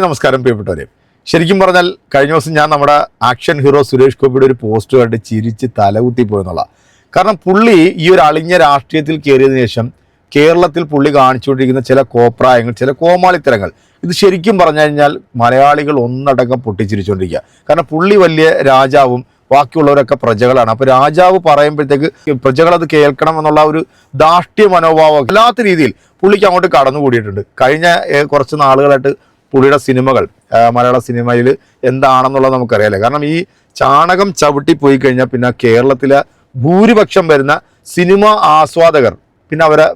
നമസ്കാരം പ്രിയപ്പെട്ടവരെ. ശരിക്കും പറഞ്ഞാൽ കഴിഞ്ഞ ദിവസം ഞാൻ നമ്മുടെ ആക്ഷൻ ഹീറോ സുരേഷ് ഗോപിയുടെ ഒരു പോസ്റ്റ് കണ്ട് ചിരിച്ച് തലകുത്തി പോയെന്നുള്ള കാരണം പുള്ളി ഈ ഒരു അളിഞ്ഞ രാഷ്ട്രീയത്തിൽ കയറിയതിനു ശേഷം കേരളത്തിൽ പുള്ളി കാണിച്ചുകൊണ്ടിരിക്കുന്ന ചില കോപ്രായങ്ങൾ ചില കോമാളിത്തരങ്ങൾ ഇത് ശരിക്കും പറഞ്ഞു കഴിഞ്ഞാൽ മലയാളികൾ ഒന്നടങ്കം പൊട്ടിച്ചിരിച്ചുകൊണ്ടിരിക്കുക കാരണം പുള്ളി വലിയ രാജാവും ബാക്കിയുള്ളവരൊക്കെ പ്രജകളാണ്. അപ്പോൾ രാജാവ് പറയുമ്പോഴത്തേക്ക് പ്രജകളത് കേൾക്കണം എന്നുള്ള ഒരു ദാഷ്ട്യ മനോഭാവം അല്ലാത്ത രീതിയിൽ പുള്ളിക്ക് അങ്ങോട്ട് കടന്നുകൂടിയിട്ടുണ്ട്. കഴിഞ്ഞ കുറച്ച് നാളുകളായിട്ട് പുള്ളിയുടെ സിനിമകൾ മലയാള സിനിമയിൽ എന്താണെന്നുള്ളത് നമുക്കറിയാലേ. കാരണം ഈ ചാണകം ചവിട്ടി പോയി കഴിഞ്ഞാൽ പിന്നെ കേരളത്തിലെ ഭൂരിപക്ഷം വരുന്ന സിനിമ ആസ്വാദകർ പിന്നെ അവരെ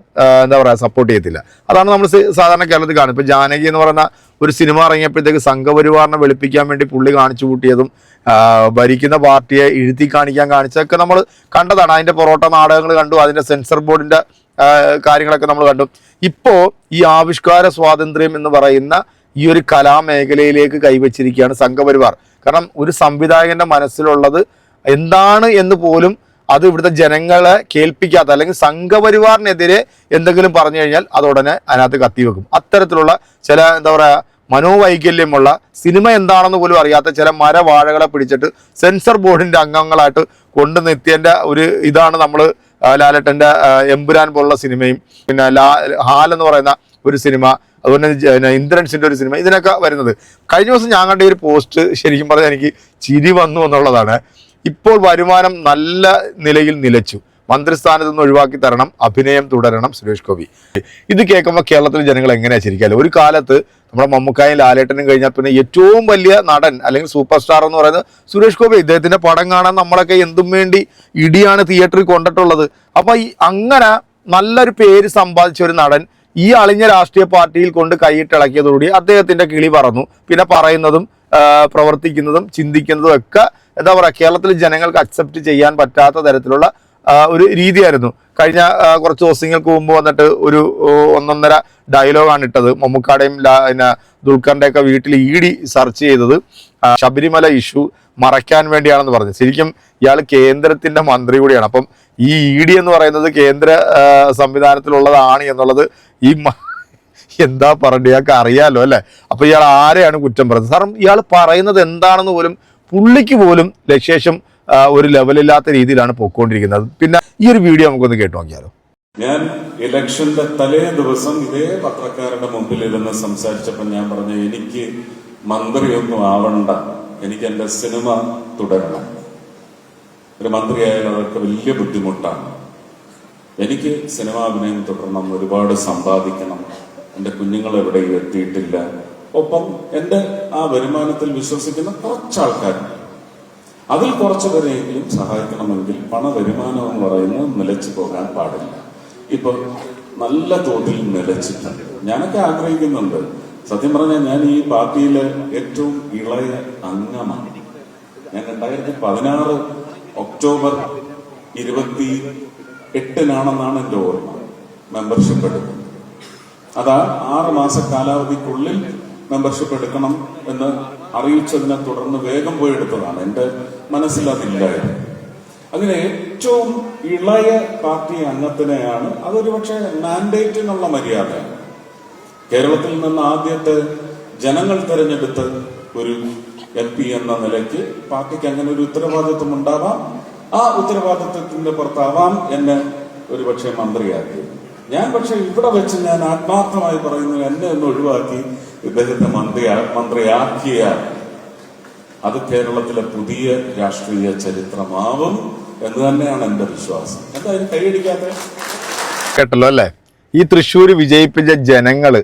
എന്താ പറയുക സപ്പോർട്ട് ചെയ്യത്തില്ല. അതാണ് നമ്മൾ സാധാരണ കേരളത്തിൽ കാണുന്നത്. ഇപ്പോൾ ജാനകി എന്ന് പറയുന്ന ഒരു സിനിമ ഇറങ്ങിയപ്പോഴത്തേക്ക് സംഘപരിവാറിനെ വെളുപ്പിക്കാൻ വേണ്ടി പുള്ളി കാണിച്ചു കൂട്ടിയതും ഭരിക്കുന്ന പാർട്ടിയെ ഇഴുത്തി കാണിക്കാൻ കാണിച്ചതൊക്കെ നമ്മൾ കണ്ടതാണ്. അതിന്റെ പൊറോട്ട നാടകങ്ങൾ കണ്ടു അതിന്റെ സെൻസർ ബോർഡിന്റെ കാര്യങ്ങളൊക്കെ നമ്മൾ കണ്ടു. ഇപ്പോൾ ഈ ആവിഷ്കാര സ്വാതന്ത്ര്യം എന്ന് പറയുന്ന ഈ ഒരു കലാമേഖലയിലേക്ക് കൈവച്ചിരിക്കുകയാണ് സംഘപരിവാർ. കാരണം ഒരു സംവിധായകന്റെ മനസ്സിലുള്ളത് എന്താണ് എന്ന് പോലും അത് ഇവിടുത്തെ ജനങ്ങളെ കേൾപ്പിക്കാത്ത അല്ലെങ്കിൽ സംഘപരിവാറിനെതിരെ എന്തെങ്കിലും പറഞ്ഞു കഴിഞ്ഞാൽ അതുടനെ അതിനകത്ത് കത്തിവെക്കും. അത്തരത്തിലുള്ള ചില എന്താ പറയുക മനോവൈകല്യമുള്ള സിനിമ എന്താണെന്ന് പോലും അറിയാത്ത ചില മരവാഴകളെ പിടിച്ചിട്ട് സെൻസർ ബോർഡിന്റെ അംഗങ്ങളായിട്ട് കൊണ്ടു നിർത്തിയതിന്റെ ഒരു ഇതാണ് നമ്മൾ ലാലട്ടന്റെ എമ്പുരാൻ പോലുള്ള സിനിമയും പിന്നെ ലാ ഹാൽ എന്ന് പറയുന്ന ഒരു സിനിമ അതുപോലെ തന്നെ ഇന്ദ്രൻസിന്റെ ഒരു സിനിമ ഇതിനൊക്കെ വരുന്നത്. കഴിഞ്ഞ ദിവസം ഞാൻ കണ്ട ഒരു പോസ്റ്റ് ശരിക്കും പറഞ്ഞാൽ എനിക്ക് ചിരി വന്നു എന്നുള്ളതാണ്. ഇപ്പോൾ വരുമാനം നല്ല നിലയിൽ നിലച്ചു. മന്ത്രിസ്ഥാനത്ത് നിന്ന് ഒഴിവാക്കി തരണം അഭിനയം തുടരണം സുരേഷ് ഗോപി. ഇത് കേൾക്കുമ്പോൾ കേരളത്തിലെ ജനങ്ങൾ എങ്ങനെയാ ശരിക്കാലും ഒരു കാലത്ത് നമ്മുടെ മമ്മൂക്കായും ലാലേട്ടനും കഴിഞ്ഞാൽ പിന്നെ ഏറ്റവും വലിയ നടൻ അല്ലെങ്കിൽ സൂപ്പർ സ്റ്റാർ എന്ന് പറയുന്നത് സുരേഷ് ഗോപി. ഇദ്ദേഹത്തിന്റെ പടം കാണാൻ നമ്മളൊക്കെ എന്തും വേണ്ടി ഇടിയാണ് തിയേറ്ററിൽ കൊണ്ടിട്ടുള്ളത്. അപ്പോൾ ഈ അങ്ങനെ നല്ലൊരു പേര് സമ്പാദിച്ച ഒരു നടൻ ഈ അളിഞ്ഞ രാഷ്ട്രീയ പാർട്ടിയിൽ കൊണ്ട് കൈയിട്ടിളക്കിയതോടുകൂടി അദ്ദേഹത്തിന്റെ കിളി പറന്നു. പിന്നെ പറയുന്നതും പ്രവർത്തിക്കുന്നതും ചിന്തിക്കുന്നതും ഒക്കെ എന്താ പറയുക കേരളത്തിലെ ജനങ്ങൾക്ക് അക്സെപ്റ്റ് ചെയ്യാൻ പറ്റാത്ത തരത്തിലുള്ള ഒരു രീതിയായിരുന്നു. കഴിഞ്ഞ കുറച്ച് ദിവസങ്ങൾക്ക് മുമ്പ് വന്നിട്ട് ഒരു ഒന്നൊന്നര ഡയലോഗാണ് ഇട്ടത്. മമ്മൂക്കാടെയും പിന്നെ ദുൽഖറിന്റെ ഒക്കെ വീട്ടിൽ ഇ ഡി സെർച്ച് ചെയ്തത് ശബരിമല ഇഷ്യൂ മറയ്ക്കാൻ വേണ്ടിയാണെന്ന് പറഞ്ഞു. ശരിക്കും ഇയാൾ കേന്ദ്രത്തിന്റെ മന്ത്രി കൂടിയാണ്. അപ്പം ഈ ഇ ഡി എന്ന് പറയുന്നത് കേന്ദ്ര സംവിധാനത്തിലുള്ളതാണ് എന്നുള്ളത് ഈ എന്താ പറയേണ്ടത് ഇയാൾക്ക് അറിയാലോ അല്ലേ? അപ്പൊ ഇയാൾ ആരെയാണ് കുറ്റം പറയുന്നത് സാറും ഇയാൾ പറയുന്നത് എന്താണെന്ന് പോലും പുള്ളിക്ക് പോലും ലക്ഷേഷം ഒരു ലെവലില്ലാത്ത രീതിയിലാണ് പൊക്കോണ്ടിരിക്കുന്നത്. പിന്നെ ഈ ഒരു വീഡിയോ നമുക്കൊന്ന് കേട്ടു നോക്കിയാലോ. ഞാൻ ഇലക്ഷന്റെ തലേ ദിവസം ഇതേ പത്രക്കാരുടെ മുമ്പിൽ ഇരുന്ന് സംസാരിച്ചപ്പോൾ ഞാൻ പറഞ്ഞു എനിക്ക് മന്ത്രിയൊന്നും ആവണ്ട. എനിക്ക് എന്റെ സിനിമ തുടരണം. ഒരു മന്ത്രിയായാലും അതൊക്കെ വലിയ ബുദ്ധിമുട്ടാണ്. എനിക്ക് സിനിമാ അഭിനയം തുടരണം ഒരുപാട് സമ്പാദിക്കണം. എന്റെ കുഞ്ഞുങ്ങൾ എവിടെയും എത്തിയിട്ടില്ല ഒപ്പം എന്റെ ആ വരുമാനത്തിൽ വിശ്വസിക്കുന്ന കുറച്ച് ആൾക്കാരുണ്ട് അതിൽ കുറച്ചു പേരെയെങ്കിലും സഹായിക്കണമെങ്കിൽ പണ വരുമാനം എന്ന് പറയുന്നത് നിലച്ചു പോകാൻ പാടില്ല. ഇപ്പൊ നല്ല തോതിൽ നിലച്ചിട്ടുണ്ട്. ഞാനൊക്കെ ആഗ്രഹിക്കുന്നുണ്ട്. സത്യം പറഞ്ഞാൽ ഞാൻ ഈ പാർട്ടിയിലെ ഏറ്റവും ഇളയ അംഗമാണ്. ഞാൻ രണ്ടായിരത്തി പതിനാറ് ഒക്ടോബർ ഇരുപത്തി എട്ടിനാണെന്നാണ് എന്റെ ഓർമ്മ. മെമ്പർഷിപ്പ് എടുക്കുന്നത് അതാ ആറ് മാസ കാലാവധിക്കുള്ളിൽ മെമ്പർഷിപ്പ് എടുക്കണം എന്ന് അറിയിച്ചതിനെ തുടർന്ന് വേഗം പോയി എടുത്തതാണ്. എന്റെ മനസ്സിൽ അതില്ലായിരുന്നു. അങ്ങനെ ഏറ്റവും ഇളയ പാർട്ടി അംഗത്തിനെയാണ് അതൊരു പക്ഷേ മാൻഡേറ്റിനുള്ള മര്യാദ. കേരളത്തിൽ നിന്ന് ആദ്യത്തെ ജനങ്ങൾ തെരഞ്ഞെടുത്ത് ഒരു എം പി എന്ന നിലയ്ക്ക് പാർട്ടിക്ക് അങ്ങനെ ഒരു ഉത്തരവാദിത്വം ഉണ്ടാവാം. ആ ഉത്തരവാദിത്വത്തിന്റെ പുറത്താവാം എന്നെ ഒരുപക്ഷെ മന്ത്രിയാക്കി. ഞാൻ പക്ഷെ ഇവിടെ വെച്ച് ഞാൻ ആത്മാർത്ഥമായി പറയുന്നു എന്നെ ഒന്ന് ഒഴിവാക്കി ഇദ്ദേഹത്തെ മന്ത്രി മന്ത്രിയാക്കിയ അത് കേരളത്തിലെ പുതിയ രാഷ്ട്രീയ ചരിത്രമാവും എന്ന് തന്നെയാണ് എന്റെ വിശ്വാസം. എന്തായാലും കൈയടിക്കാത്ത കേട്ടല്ലോ അല്ലേ? ഈ തൃശ്ശൂർ വിജയിപ്പിച്ച ജനങ്ങൾ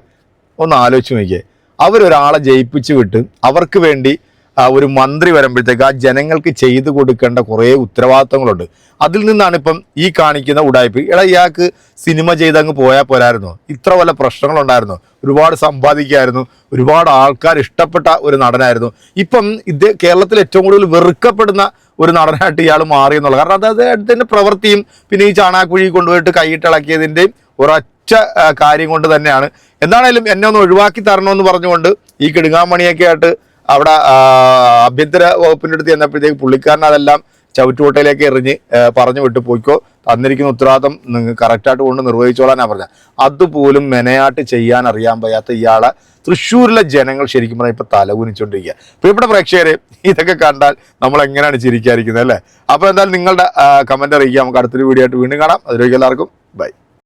ഒന്ന് ആലോചിച്ച് നോക്കിയേ. അവരൊരാളെ ജയിപ്പിച്ചു വിട്ട് അവർക്ക് വേണ്ടി ഒരു മന്ത്രി വരുമ്പോഴത്തേക്ക് ആ ജനങ്ങൾക്ക് ചെയ്തു കൊടുക്കേണ്ട കുറേ ഉത്തരവാദിത്തങ്ങളുണ്ട്. അതിൽ നിന്നാണ് ഇപ്പം ഈ കാണിക്കുന്ന ഉടായ്പ. എടാ ഇയാൾക്ക് സിനിമ ചെയ്തങ്ങ് പോയാൽ പോരായിരുന്നോ. ഇത്ര വല്ല പ്രശ്നങ്ങളുണ്ടായിരുന്നു. ഒരുപാട് സമ്പാദിക്കായിരുന്നു. ഒരുപാട് ആൾക്കാർ ഇഷ്ടപ്പെട്ട ഒരു നടനായിരുന്നു. ഇപ്പം ഇത് കേരളത്തിൽ ഏറ്റവും കൂടുതൽ വെറുക്കപ്പെടുന്ന ഒരു നടനായിട്ട് ഇയാൾ മാറി എന്നുള്ളത്. കാരണം അത് അദ്ദേഹത്തിന്റെ പ്രവൃത്തിയും പിന്നെ ഈ ചാണാക്കുഴി കൊണ്ടുപോയിട്ട് കൈയിട്ടിളക്കിയതിന്റെയും ഒരൊറ്റ കാര്യം കൊണ്ട് തന്നെയാണ്. എന്താണേലും എന്നെ ഒന്ന് ഒഴിവാക്കി തരണമെന്ന് പറഞ്ഞുകൊണ്ട് ഈ കിടുങ്ങാമണിയൊക്കെ ആയിട്ട് അവിടെ ആഭ്യന്തര വകുപ്പിന്റെ അടുത്ത് ചെന്നപ്പോഴത്തേക്ക് പുള്ളിക്കാരൻ അതെല്ലാം ചവിറ്റുകൊട്ടയിലേക്ക് എറിഞ്ഞ് പറഞ്ഞു വിട്ട് പോയിക്കോ. തന്നിരിക്കുന്ന ഉത്തരവാദിത്തം നിങ്ങൾ കറക്റ്റായിട്ട് കൊണ്ട് നിർവഹിച്ചോളാനാണ് പറഞ്ഞത്. അതുപോലും മെനയാട്ട് ചെയ്യാൻ അറിയാൻ വയ്യാത്ത ഇയാളെ തൃശ്ശൂരിലെ ജനങ്ങൾ ശരിക്കും പറഞ്ഞാൽ ഇപ്പൊ തലകുനിച്ചോണ്ടിരിക്കുക പ്രിയപ്പെട്ട പ്രേക്ഷകരെ ഇതൊക്കെ കണ്ടാൽ നമ്മൾ എങ്ങനെയാണ് ചിരിക്കാതിരിക്കുന്നത് അല്ലേ? അപ്പോൾ എന്തായാലും നിങ്ങളുടെ കമന്റ് അറിയിക്കുക നമുക്ക് അടുത്തൊരു വീഡിയോ ആയിട്ട് വീണ്ടും കാണാം. അതിലേക്ക് എല്ലാവർക്കും ബൈ.